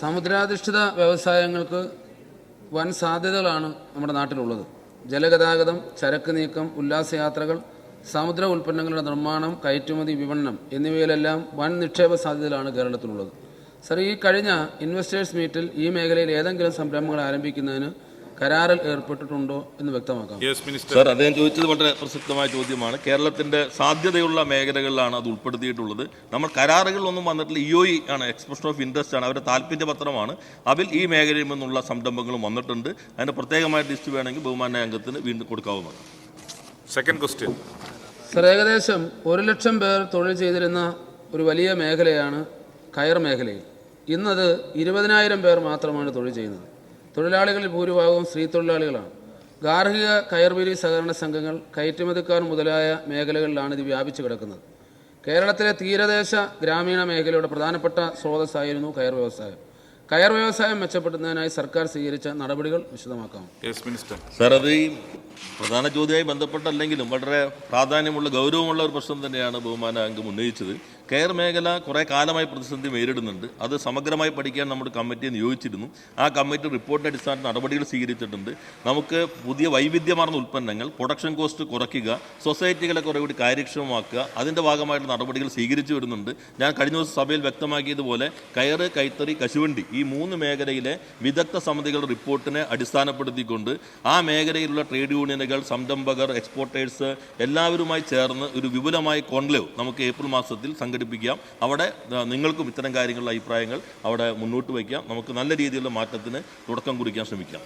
സമുദ്രാധിഷ്ഠിത വ്യവസായങ്ങൾക്ക് വൻ സാധ്യതകളാണ് നമ്മുടെ നാട്ടിലുള്ളത്. ജലഗതാഗതം ചരക്ക് നീക്കം ഉല്ലാസയാത്രകൾ സമുദ്ര ഉൽപ്പന്നങ്ങളുടെ നിർമ്മാണം കയറ്റുമതി വിപണനം എന്നിവയിലെല്ലാം വൻ നിക്ഷേപ സാധ്യതകളാണ് കേരളത്തിലുള്ളത്. സർ ഈ കഴിഞ്ഞ ഇൻവെസ്റ്റേഴ്സ് മീറ്റിൽ ഈ മേഖലയിൽ ഏതെങ്കിലും സംരംഭങ്ങൾ ആരംഭിക്കുന്നതിന് കരാറിൽ ഏർപ്പെട്ടിട്ടുണ്ടോ എന്ന് വ്യക്തമാക്കാം. യെസ് മിനിസ്റ്റർ സാർ അദ്ദേഹം ചോദിച്ചത് വളരെ പ്രസക്തമായ ചോദ്യമാണ്. കേരളത്തിന്റെ സാധ്യതയുള്ള മേഖലകളിലാണ് അത് ഉൾപ്പെടുത്തിയിട്ടുള്ളത്. നമ്മൾ കരാറുകളൊന്നും വന്നിട്ടില്ല. ഇ ഒ ഇ ആണ് എക്സ്പ്രഷൻ ഓഫ് ഇൻട്രസ്റ്റ് ആണ് അവരുടെ താല്പര്യ പത്രമാണ് അതിൽ ഈ മേഖലയിൽ നിന്നുള്ള സംരംഭങ്ങളും വന്നിട്ടുണ്ട്. അതിന് പ്രത്യേകമായ ലിസ്റ്റ് വേണമെങ്കിൽ ബഹുമാന അംഗത്തിന് വീണ്ടും കൊടുക്കാവുന്നതാണ്. സെക്കൻഡ് ക്വസ്റ്റ്യൻ സർ ഏകദേശം ഒരു ലക്ഷം പേർ തൊഴിൽ ചെയ്തിരുന്ന ഒരു വലിയ മേഖലയാണ് കയർ മേഖലയിൽ. ഇന്നത് ഇരുപതിനായിരം പേർ മാത്രമാണ് തൊഴിൽ ചെയ്യുന്നത്. തൊഴിലാളികളിൽ ഭൂരിഭാഗവും സ്ത്രീ തൊഴിലാളികളാണ് ഗാർഹിക കയർവിരി സഹകരണ സംഘങ്ങൾ കയറ്റുമതിക്കാർ മുതലായ മേഖലകളിലാണ് ഇത് വ്യാപിച്ചു കിടക്കുന്നത്. കേരളത്തിലെ തീരദേശ ഗ്രാമീണ മേഖലയുടെ പ്രധാനപ്പെട്ട സ്രോതസ്സായിരുന്നു കയർ വ്യവസായം. കയർ വ്യവസായം മെച്ചപ്പെടുത്തുന്നതിനായി സർക്കാർ സ്വീകരിച്ച നടപടികൾ വിശദമാക്കാം. സാർ അത് ഈ പ്രധാന ചോദ്യമായി ബന്ധപ്പെട്ടല്ലെങ്കിലും വളരെ പ്രാധാന്യമുള്ള ഗൗരവമുള്ള ഒരു പ്രശ്നം തന്നെയാണ് ബഹുമാന അംഗം ഉന്നയിച്ചത്. കെയർ മേഖല കുറേ കാലമായി പ്രതിസന്ധി നേരിടുന്നുണ്ട്. അത് സമഗ്രമായി പഠിക്കാൻ നമ്മുടെ കമ്മിറ്റിയെ നിയോഗിച്ചിരുന്നു. ആ കമ്മിറ്റി റിപ്പോർട്ടിന്റെ അടിസ്ഥാനത്തിൽ നടപടികൾ സ്വീകരിച്ചിട്ടുണ്ട്. നമുക്ക് പുതിയ വൈവിധ്യമാർന്ന ഉൽപ്പന്നങ്ങൾ പ്രൊഡക്ഷൻ കോസ്റ്റ് കുറയ്ക്കുക സൊസൈറ്റികളെ കുറേ കൂടി കാര്യക്ഷമമാക്കുക അതിന്റെ ഭാഗമായിട്ട് നടപടികൾ സ്വീകരിച്ചു വരുന്നുണ്ട്. ഞാൻ കഴിഞ്ഞ ദിവസം സഭയിൽ വ്യക്തമാക്കിയതുപോലെ കയറ് കൈത്തറി കശുവണ്ടി ഈ മൂന്ന് മേഖലയിലെ വിദഗ്ധ സമിതികളുടെ റിപ്പോർട്ടിനെ അടിസ്ഥാനപ്പെടുത്തിക്കൊണ്ട് ആ മേഖലയിലുള്ള ട്രേഡ് യൂണിയനുകൾ സംരംഭകർ എക്സ്പോർട്ടേഴ്സ് എല്ലാവരുമായി ചേർന്ന് ഒരു വിപുലമായ കോൺക്ലേവ് നമുക്ക് ഏപ്രിൽ മാസത്തിൽ സംഘടിപ്പിക്കാം. അവിടെ നിങ്ങൾക്കും ഇത്തരം കാര്യങ്ങളിലുള്ള അഭിപ്രായങ്ങൾ അവിടെ മുന്നോട്ട് വയ്ക്കാം. നമുക്ക് നല്ല രീതിയിലുള്ള മാറ്റത്തിന് തുടക്കം കുറിക്കാൻ ശ്രമിക്കാം.